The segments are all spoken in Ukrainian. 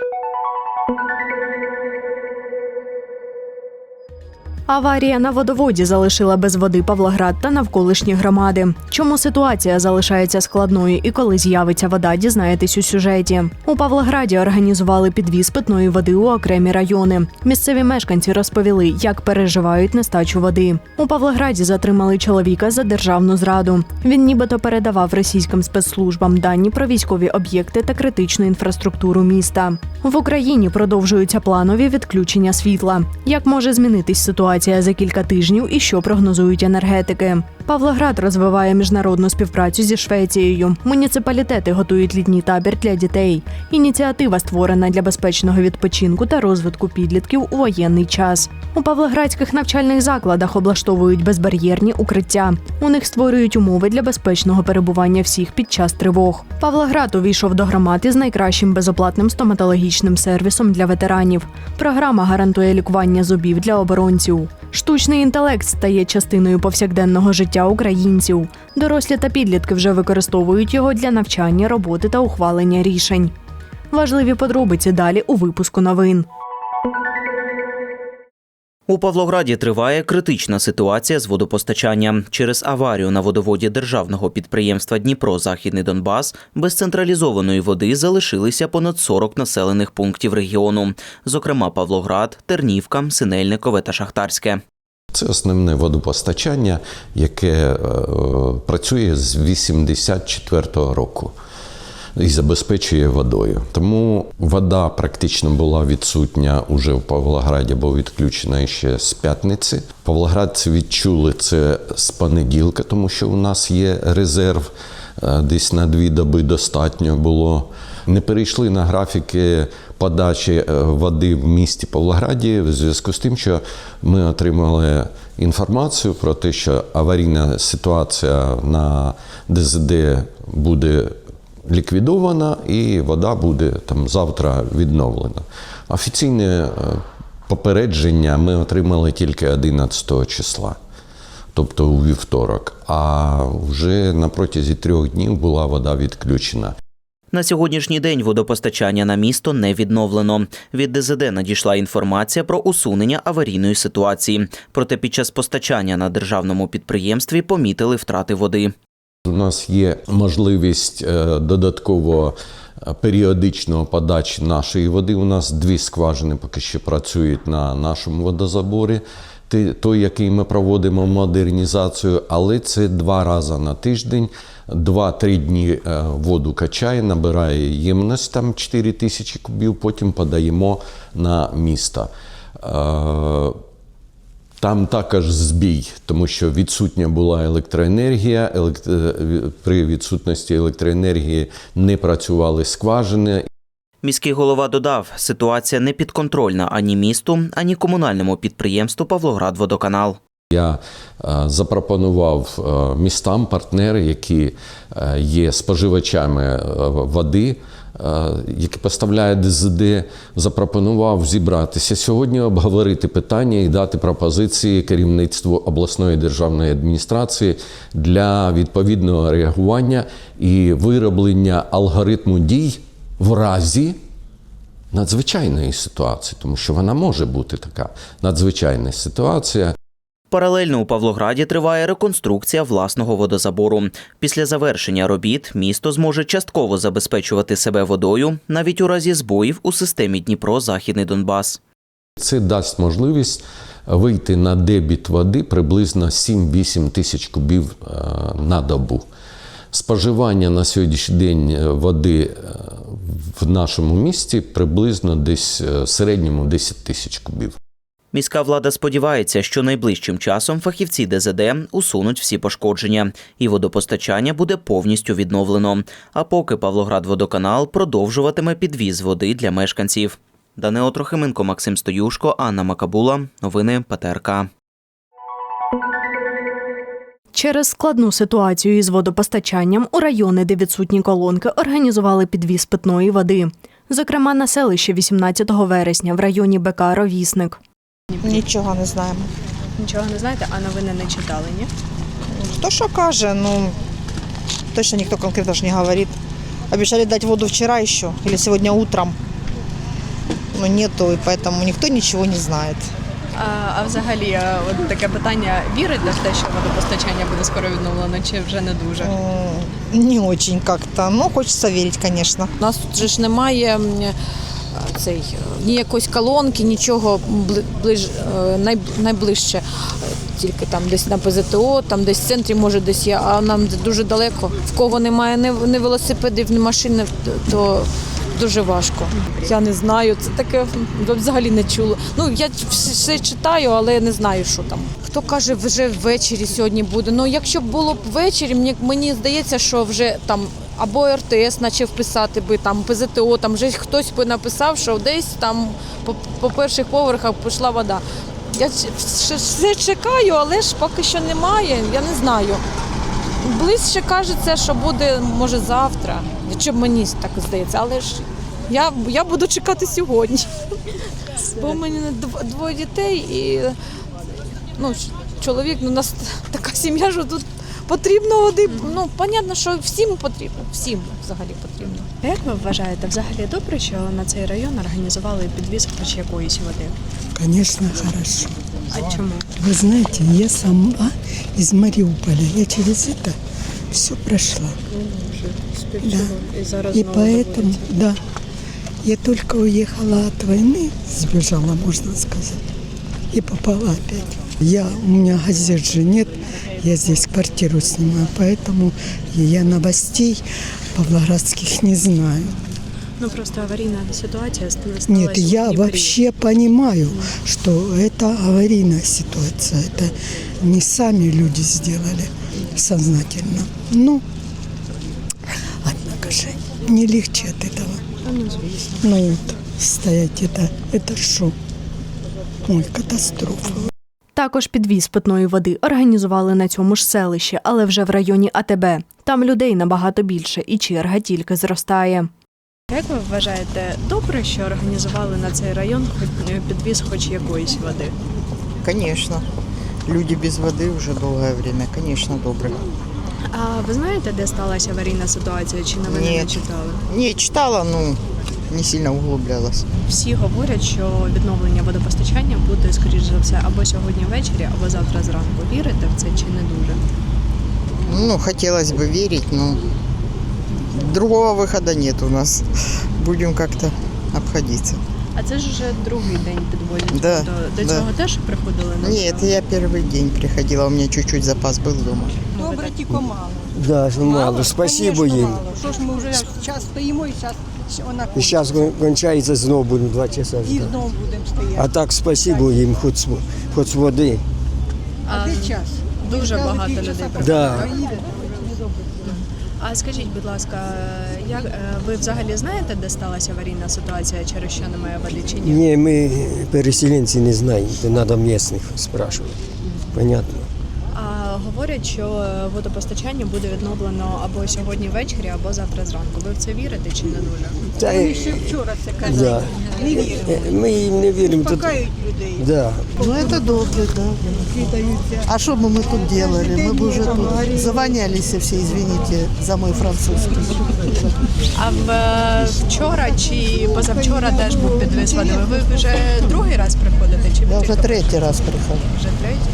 Thank you. Аварія на водоводі залишила без води Павлоград та навколишні громади. Чому ситуація залишається складною і коли з'явиться вода, дізнаєтесь у сюжеті. У Павлограді організували підвіз питної води у окремі райони. Місцеві мешканці розповіли, як переживають нестачу води. У Павлограді затримали чоловіка за державну зраду. Він нібито передавав російським спецслужбам дані про військові об'єкти та критичну інфраструктуру міста. В Україні продовжуються планові відключення світла. Як може змінитись ситуація за кілька тижнів і що прогнозують енергетики? Павлоград розвиває міжнародну співпрацю зі Швецією. Муніципалітети готують літній табір для дітей. Ініціатива створена для безпечного відпочинку та розвитку підлітків у воєнний час. У павлоградських навчальних закладах облаштовують безбар'єрні укриття. У них створюють умови для безпечного перебування всіх під час тривог. Павлоград увійшов до громади з найкращим безоплатним стоматологічним сервісом для ветеранів. Програма гарантує лікування зубів для оборонців. Штучний інтелект стає частиною повсякденного життя українців. Дорослі та підлітки вже використовують його для навчання, роботи та ухвалення рішень. Важливі подробиці далі у випуску новин. У Павлограді триває критична ситуація з водопостачанням. Через аварію на водоводі державного підприємства Дніпро Західний Донбас без централізованої води залишилися понад 40 населених пунктів регіону, зокрема Павлоград, Тернівка, Синельникове та Шахтарське. Це основне водопостачання, яке е, працює з 84-го року і забезпечує водою. Тому вода практично була відсутня уже в Павлограді, бо відключена ще з п'ятниці. Павлоградці відчули це з понеділка, тому що у нас є резерв. е, Десь на дві доби достатньо було. Не перейшли на графіки подачі е, води в місті Павлограді в зв'язку з тим, що ми отримали інформацію про те, що аварійна ситуація на ДЗД буде ліквідована, і вода буде там завтра відновлена. Офіційне е, попередження ми отримали тільки 11 числа, тобто у вівторок. А вже на протязі трьох днів була вода відключена. На сьогоднішній день водопостачання на місто не відновлено. Від ДЗД надійшла інформація про усунення аварійної ситуації. Проте під час постачання на державному підприємстві помітили втрати води. У нас є можливість е, додатково е, періодичного подачі нашої води. У нас дві скважини поки що працюють на нашому водозаборі. Той, який ми проводимо модернізацію, але це два рази на тиждень, два-три дні е, воду качає, набирає ємність там 4 тисячі кубів, потім подаємо на місто. Там також збій, тому що відсутня була електроенергія. елект- е, При відсутності електроенергії не працювали скважини. Міський голова додав, ситуація не підконтрольна ані місту, ані комунальному підприємству Павлоградводоканал. Я е, запропонував е, містам партнери, які є споживачами води, е, які поставляє ДЗД, запропонував зібратися сьогодні, обговорити питання і дати пропозиції керівництву обласної державної адміністрації для відповідного реагування і вироблення алгоритму дій в разі надзвичайної ситуації, тому що вона може бути така надзвичайна ситуація. Паралельно у Павлограді триває реконструкція власного водозабору. Після завершення робіт місто зможе частково забезпечувати себе водою навіть у разі збоїв у системі Дніпро Західний Донбас. Це дасть можливість вийти на дебіт води приблизно 7-8 тисяч кубів е, на добу. Споживання на сьогоднішній день е, води е, в нашому місті приблизно десь в середньому 10 тисяч кубів. Міська влада сподівається, що найближчим часом фахівці ДЗД усунуть всі пошкодження, і водопостачання буде повністю відновлено. А поки Павлоградводоканал продовжуватиме підвіз води для мешканців. Данило Трохименко, Максим Стоюшко, Анна Макабула. Новини ПТРК. Через складну ситуацію із водопостачанням у райони, де відсутні колонки, організували підвіз питної води. Зокрема, на селище 18 вересня в районі БК Ровісник. Нічого не знаємо. Нічого не знаєте, а новини не читали, ні? Хто що каже, ну точно ніхто конкретно ж не говорить. Обещали дать воду вчера еще или сегодня утром. ну, нету, и поэтому никто ничего не знает. А, а взагалі, е, от таке питання: вірите в те, що водопостачання буде скоро відновлено, чи вже не дуже? М, Не очень как-то, но хочется верить, конечно. У нас тут же ж немає м, цей, е, ні якоїсь колонки, нічого ближ, е, найближче. Тільки там десь на ПЗТО, там десь в центрі, може десь є, а нам дуже далеко. В кого немає ні, велосипедів, ні машин, то дуже важко. Я не знаю, це таке взагалі не чула. Ну, я все, читаю, але не знаю, що там. Хто каже, вже ввечері сьогодні буде. Ну, якщо було б ввечері, мені здається, що вже там або РТС почав писати би там ПЗТО, там вже хтось би написав, що десь там по, по перших поверхах пішла вода. Я все чекаю, але ж поки що немає. Я не знаю. Ближче кажеться, що буде може завтра. Чи мені так здається, але ж я, я буду чекати сьогодні. Бо у мене дв- двоє дітей і ну, чоловік, ну, у нас така сім'я, що тут потрібно води. Ну, понятно, що всім потрібно, всім взагалі потрібно. Як ви вважаєте, взагалі добре, що на цей район організували підвіз хоч якоїсь води? Конечно, хорошо. А чому? Вы знаете, я сама из Мариуполя. Я через это все прошла. І зараз И поэтому, да, я только уехала от войны, сбежала, можно сказать, и попала опять. Я, у меня газет же нет, я здесь квартиру снимаю, поэтому я новостей павлоградских не знаю. Ну просто аварійна ситуація сталася. Нет, у я Дніпрі. вообще понимаю, что это аварийная ситуация. Это не сами люди сделали сознательно. Ну, однако же, не легче от этого. Ну вот, стоять это, это шок. Ой, катастрофа. Також підвіз питної води організували на цьому ж селищі, але вже в районі АТБ. Там людей набагато більше, і черга тільки зростає. Як ви вважаєте, добре, що організували на цей район е, підвіз хоч якоїсь води? Конечно. Люди без воды уже долгое время, конечно, добрые. А ви знаєте, де сталася аварійна ситуація? Чи новини не читали? Не, читала, ну, не сильно углублялась. Всі говорять, що відновлення водопостачання буде, скоріш за все, або сьогодні ввечері, або завтра зранку. Вірите в це чи не дуже? Ну, хотелось бы верить, но другого выхода нет у нас. Будем как-то обходиться. А це ж вже другий день підвозять. Да, Тобто до да. цього теж приходили на Нет, я первый день приходила, у меня чуть-чуть запас был дома. Добре, тільки мало. Да, мало. Спасибо Конечно, їм. мало. Що ж ми вже час стоїмо і зараз вона І зараз кончається знову будемо два часа і знову будемо стояти. А так спасибо їм, хоч, хоч води. А де час? Дуже багато людей Да. А скажіть, будь ласка, як е, ви взагалі знаєте, де сталася аварійна ситуація, через що немає води чи ні? Ні, ми переселенці не знаємо, треба місцевих спрашувати. Понятно А говорять, що е, водопостачання буде відновлено або сьогодні ввечері, або завтра зранку. Ви в це вірите чи не дуже? Та, Вони е, ще вчора це да. казали. Не віримо. Е, Ми їм не віримо. Тут, Пакають людей. да. Ну это добре, да. А что бы мы тут делали? Мы бы уже тут завонялись все, извините за мой французский. А в е, вчора чи позавчора теж був підвіз води. Ви вже другий раз приходите чи Я уже третий раз прихожу. вже третій?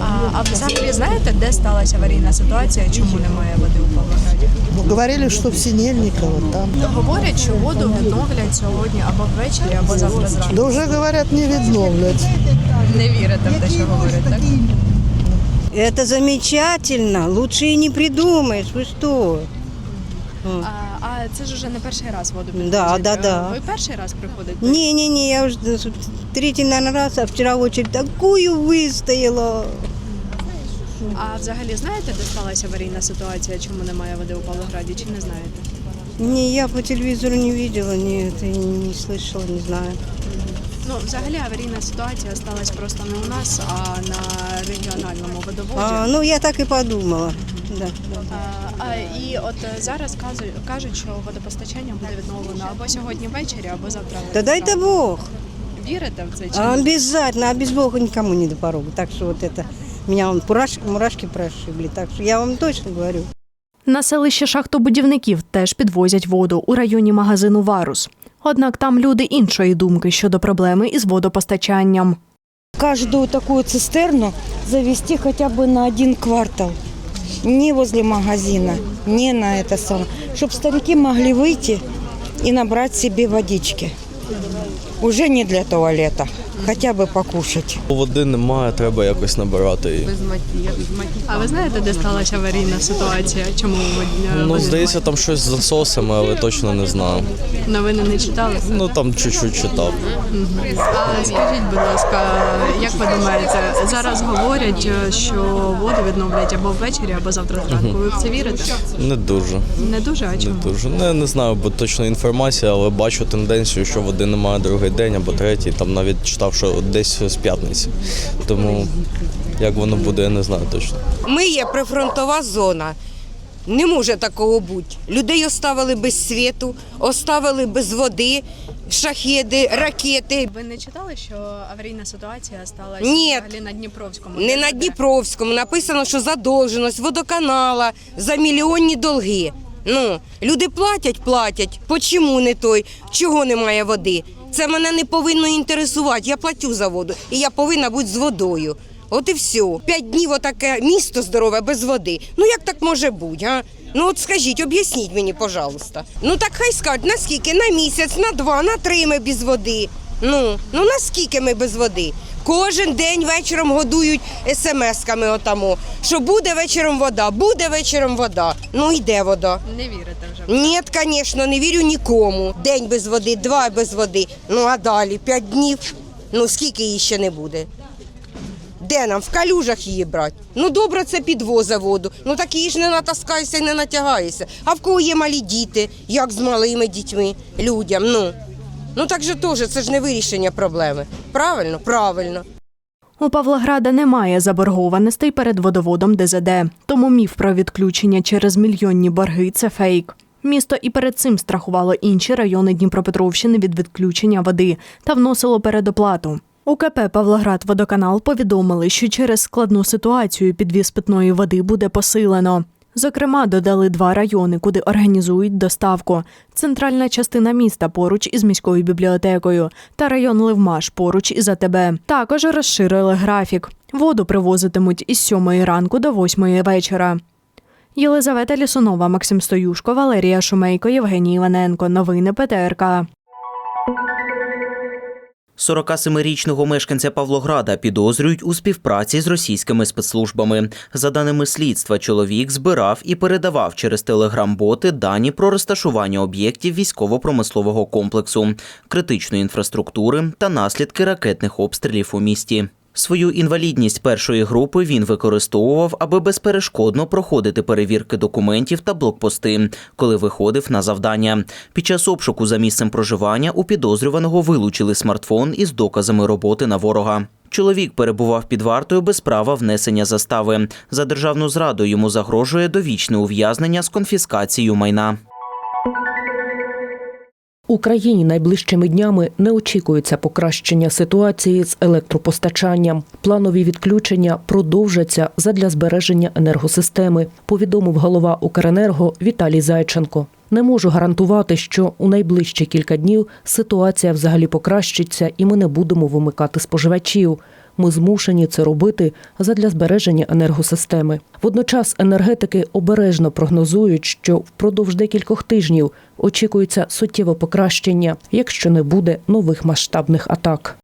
А, а взагалі знаєте, де сталася аварійна ситуація, чому немає води у Павлограді? Ну, говорили, что в Синельниково там. Говорять, що воду відновлять сьогодні або ввечері, або завтра зранку. Да уже говорят, не відновлять. Не вірите в те, що говорять, так? Это замечательно. Лучше и не придумаешь. Вы что? А, а це ж уже не перший раз воду підвозять. Да, да, Е, да. Ви перший раз приходите? Не-не-не, я уже третий, наверное, раз, а вчера очередь такую выстояла. А взагалі знаєте, де сталася аварійна ситуація, чому немає води у Павлограді, чи не знаєте? Не, я по телевизору не видела, не, это и не слышала, не знаю. Ну, взагалі аварійна ситуація сталася просто не у нас, а на регіональному водоводі. А, ну, я так и подумала. Да, да. А, а, і от е, зараз кажуть, кажуть, що водопостачання буде відновлено або сьогодні ввечері, або завтра. Да дай-то зранку. Бог. Вірите в це чи ні? Обязательно, а без Бога никому не до порога. Так что вот это, меня вон мурашки, мурашки прошибли. Так что я вам точно говорю. На селище шахтобудівників теж підвозять воду у районі магазину Варус. Однак там люди іншої думки щодо проблеми із водопостачанням. Каждую такую цистерну завести хотя бы на один квартал. Не возле магазина, не на это самое. Чтобы старики могли выйти и набрать себе водички. Уже не для туалета, хотя бы покушать. Води немає, треба якось набирати її. А ви знаєте, де сталася аварійна ситуація? Чому Ну, здається, там щось з насосами, але точно не знаю. новини не читали? Ну там чуть-чуть читав. А скажіть, будь ласка, як ви думаєте, зараз говорять, що воду відновлять або ввечері, або завтра зранку. Ви в це вірите? Не дуже. Не дуже, а Не чому? дуже. Не, не знаю, бо точно інформація, але бачу тенденцію, що води немає другий день або третій. Там навіть читав, що десь з п'ятниці. Тому як воно буде, я не знаю точно. Ми є прифронтова зона. Не може такого бути. Людей оставили без світу, оставили без води, шахеди, ракети. Ви не читали, що аварійна ситуація сталася Ні. взагалі на Дніпровському? Не на Дніпровському написано, що задовженість водоканала за мільйонні долги. Ну, люди платять, платять. Почому не той? Чого немає води? Це мене не повинно інтересувати. Я платю за воду і я повинна бути з водою. От і все. П'ять днів отаке місто здорове без води. Ну як так може бути? А? Ну от скажіть, об'ясніть мені, пожалуйста. Ну так хай скажуть, наскільки? На місяць, на два, на три ми без води. Ну, ну наскільки ми без води? Кожен день вечором годують смс-ками отамо, що буде вечором вода, буде вечором вода. Ну йде вода. Не вірите вже. Ні, звісно, не вірю нікому. День без води, два без води. Ну а далі п'ять днів. Ну скільки її ще не буде? Де нам в калюжах її брати? Ну добре, це підвоза воду. Ну так її ж не натаскаєшся і не натягаєшся. А в кого є малі діти, як з малими дітьми, людям? Ну ну так же теж це ж не вирішення проблеми. Правильно? Правильно. У Павлограда немає заборгованостей перед водоводом ДЗД, тому міф про відключення через мільйонні борги це фейк. Місто і перед цим страхувало інші райони Дніпропетровщини від відключення води та вносило передоплату. У КП Павлоград Водоканал повідомили, що через складну ситуацію підвіз питної води буде посилено. Зокрема, додали два райони, куди організують доставку: центральна частина міста поруч із міською бібліотекою та район Левмаш поруч із АТБ. Також розширили графік. Воду привозитимуть із 7 ранку до 8 вечора. Єлизавета Лісунова, Максим Стоюшко, Валерія Шумейко, Євгеній Іваненко. Новини ПТРК. 47-річного мешканця Павлограда підозрюють у співпраці з російськими спецслужбами. За даними слідства, чоловік збирав і передавав через телеграм-боти дані про розташування об'єктів військово-промислового комплексу, критичної інфраструктури та наслідки ракетних обстрілів у місті. Свою інвалідність першої групи він використовував, аби безперешкодно проходити перевірки документів та блокпости, коли виходив на завдання. Під час обшуку за місцем проживання у підозрюваного вилучили смартфон із доказами роботи на ворога. Чоловік перебував під вартою без права внесення застави. За державну зраду йому загрожує довічне ув'язнення з конфіскацією майна. Україні найближчими днями не очікується покращення ситуації з електропостачанням. Планові відключення продовжаться задля збереження енергосистеми, повідомив голова Укренерго Віталій Зайченко. Не можу гарантувати, що у найближчі кілька днів ситуація взагалі покращиться, і ми не будемо вимикати споживачів. Ми змушені це робити задля збереження енергосистеми. Водночас енергетики обережно прогнозують, що впродовж декількох тижнів очікується суттєве покращення, якщо не буде нових масштабних атак.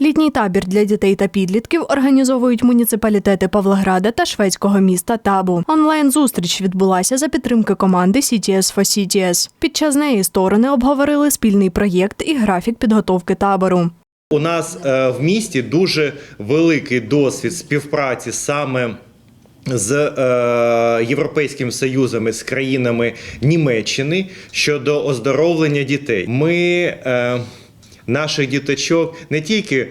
Літній табір для дітей та підлітків організовують муніципалітети Павлограда та шведського міста Табу. Онлайн-зустріч відбулася за підтримки команди CTS for CTS. Під час неї сторони обговорили спільний проєкт і графік підготовки табору. У нас е, в місті дуже великий досвід співпраці саме з е, Європейським Союзом з країнами Німеччини щодо оздоровлення дітей. Ми е, наших діточок не тільки е,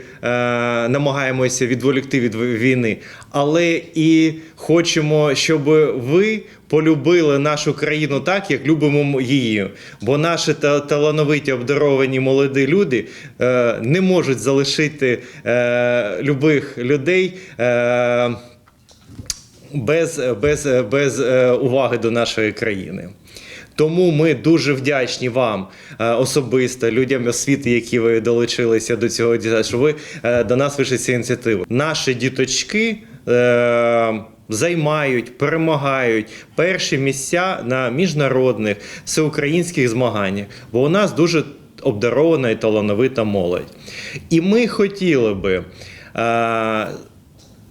намагаємося відволікти від війни, але і хочемо, щоб ви полюбили нашу країну так, як любимо її. Бо наші та- талановиті обдаровані молоді люди е, не можуть залишити е, любих людей. Е, без, без, без е, уваги до нашої країни. Тому ми дуже вдячні вам е, особисто, людям освіти, які ви долучилися до цього що ви е, до нас вийшли з цією ініціативою. Наші діточки. Е, Займають, перемагають перші місця на міжнародних всеукраїнських змаганнях, бо у нас дуже обдарована і талановита молодь. І ми хотіли би е,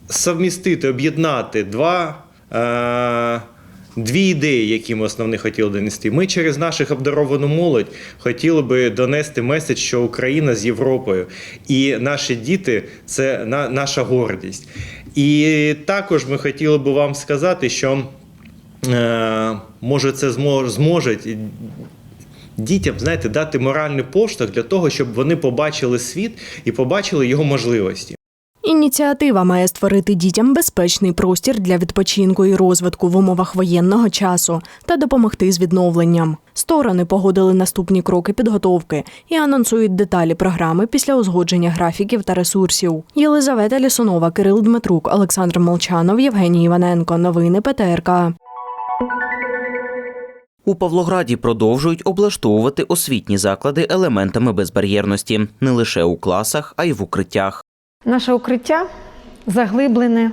совмістити, об'єднати два. Е, Дві ідеї, які ми основні хотіли донести. Ми через наших обдаровану молодь хотіли би донести меседж, що Україна з Європою, і наші діти це на, наша гордість. І також ми хотіли би вам сказати, що е, може це зможе дітям, знаєте, дати моральний поштовх для того, щоб вони побачили світ і побачили його можливості. Ініціатива має створити дітям безпечний простір для відпочинку і розвитку в умовах воєнного часу та допомогти з відновленням. Сторони погодили наступні кроки підготовки і анонсують деталі програми після узгодження графіків та ресурсів. Єлизавета Лісунова, Кирил Дмитрук, Олександр Молчанов, Євгеній Іваненко. Новини ПТРК. У Павлограді продовжують облаштовувати освітні заклади елементами безбар'єрності не лише у класах, а й в укриттях. Наше укриття заглиблене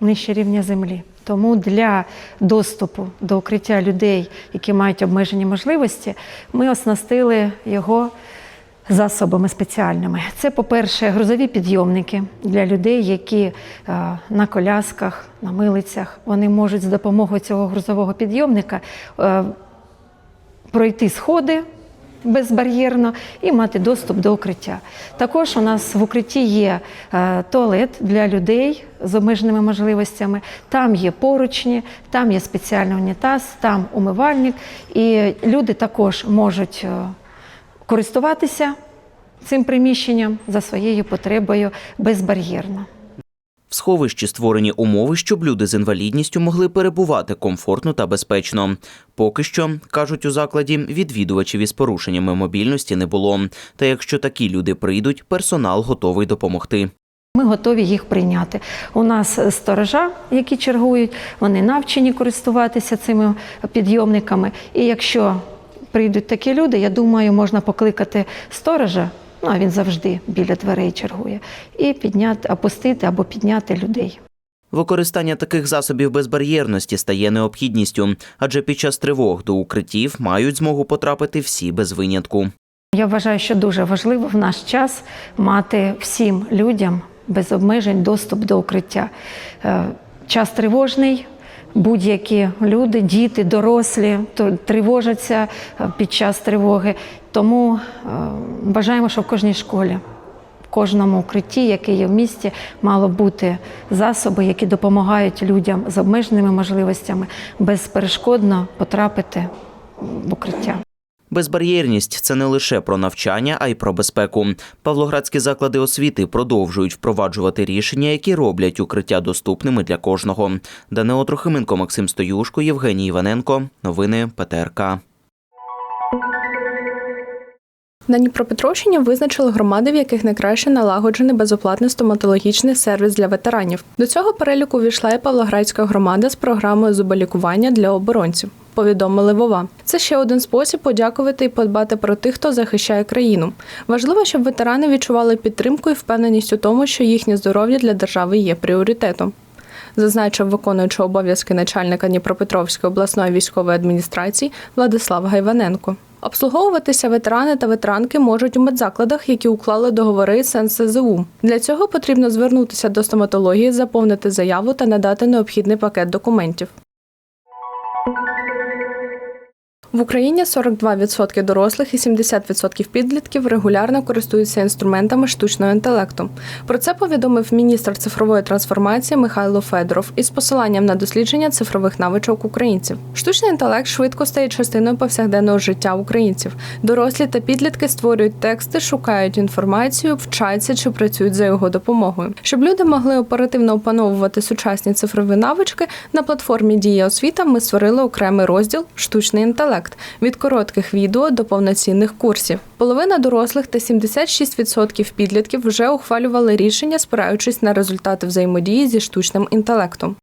нижче рівня землі. Тому для доступу до укриття людей, які мають обмежені можливості, ми оснастили його засобами спеціальними. Це, по-перше, грузові підйомники для людей, які е, на колясках, на милицях, вони можуть з допомогою цього грузового підйомника е, пройти сходи безбар'єрно і мати доступ до укриття. Також у нас в укритті є е, туалет для людей з обмеженими можливостями. Там є поручні, там є спеціальний унітаз, там умивальник. І люди також можуть е, користуватися цим приміщенням за своєю потребою безбар'єрно. Сховищі створені умови, щоб люди з інвалідністю могли перебувати комфортно та безпечно. Поки що, кажуть у закладі, відвідувачів із порушеннями мобільності не було. Та якщо такі люди прийдуть, персонал готовий допомогти. Ми готові їх прийняти. У нас сторожа, які чергують, вони навчені користуватися цими підйомниками. І якщо прийдуть такі люди, я думаю, можна покликати сторожа. Ну, а він завжди біля дверей чергує, і підняти, опустити або підняти людей. Використання таких засобів безбар'єрності стає необхідністю, адже під час тривог до укриттів мають змогу потрапити всі без винятку. Я вважаю, що дуже важливо в наш час мати всім людям без обмежень доступ до укриття. Е, Час тривожний. Будь-які люди, діти, дорослі тривожаться е, під час тривоги. Тому е, бажаємо, щоб в кожній школі, в кожному укритті, яке є в місті, мало бути засоби, які допомагають людям з обмеженими можливостями безперешкодно потрапити в укриття. Безбар'єрність це не лише про навчання, а й про безпеку. Павлоградські заклади освіти продовжують впроваджувати рішення, які роблять укриття доступними для кожного. Данило Трохименко, Максим Стоюшко, Євгеній Іваненко. Новини ПТРК. На Дніпропетровщині визначили громади, в яких найкраще налагоджений безоплатний стоматологічний сервіс для ветеранів. До цього переліку увійшла і Павлоградська громада з програмою зуболікування для оборонців. Повідомили Вова. Це ще один спосіб подякувати і подбати про тих, хто захищає країну. Важливо, щоб ветерани відчували підтримку і впевненість у тому, що їхнє здоров'я для держави є пріоритетом. Зазначив виконуючи обов'язки начальника Дніпропетровської обласної військової адміністрації Владислав Гайваненко. Обслуговуватися ветерани та ветеранки можуть у медзакладах, які уклали договори з НСЗУ. Для цього потрібно звернутися до стоматології, заповнити заяву та надати необхідний пакет документів. В Україні 42% дорослих і 70% підлітків регулярно користуються інструментами штучного інтелекту. Про це повідомив міністр цифрової трансформації Михайло Федоров із посиланням на дослідження цифрових навичок українців. Штучний інтелект швидко стає частиною повсякденного життя українців. Дорослі та підлітки створюють тексти, шукають інформацію, вчаться чи працюють за його допомогою. Щоб люди могли оперативно опановувати сучасні цифрові навички, на платформі Дія освіта ми створили окремий розділ Штучний інтелект від коротких відео до повноцінних курсів. Половина дорослих та 76% підлітків вже ухвалювали рішення, спираючись на результати взаємодії зі штучним інтелектом.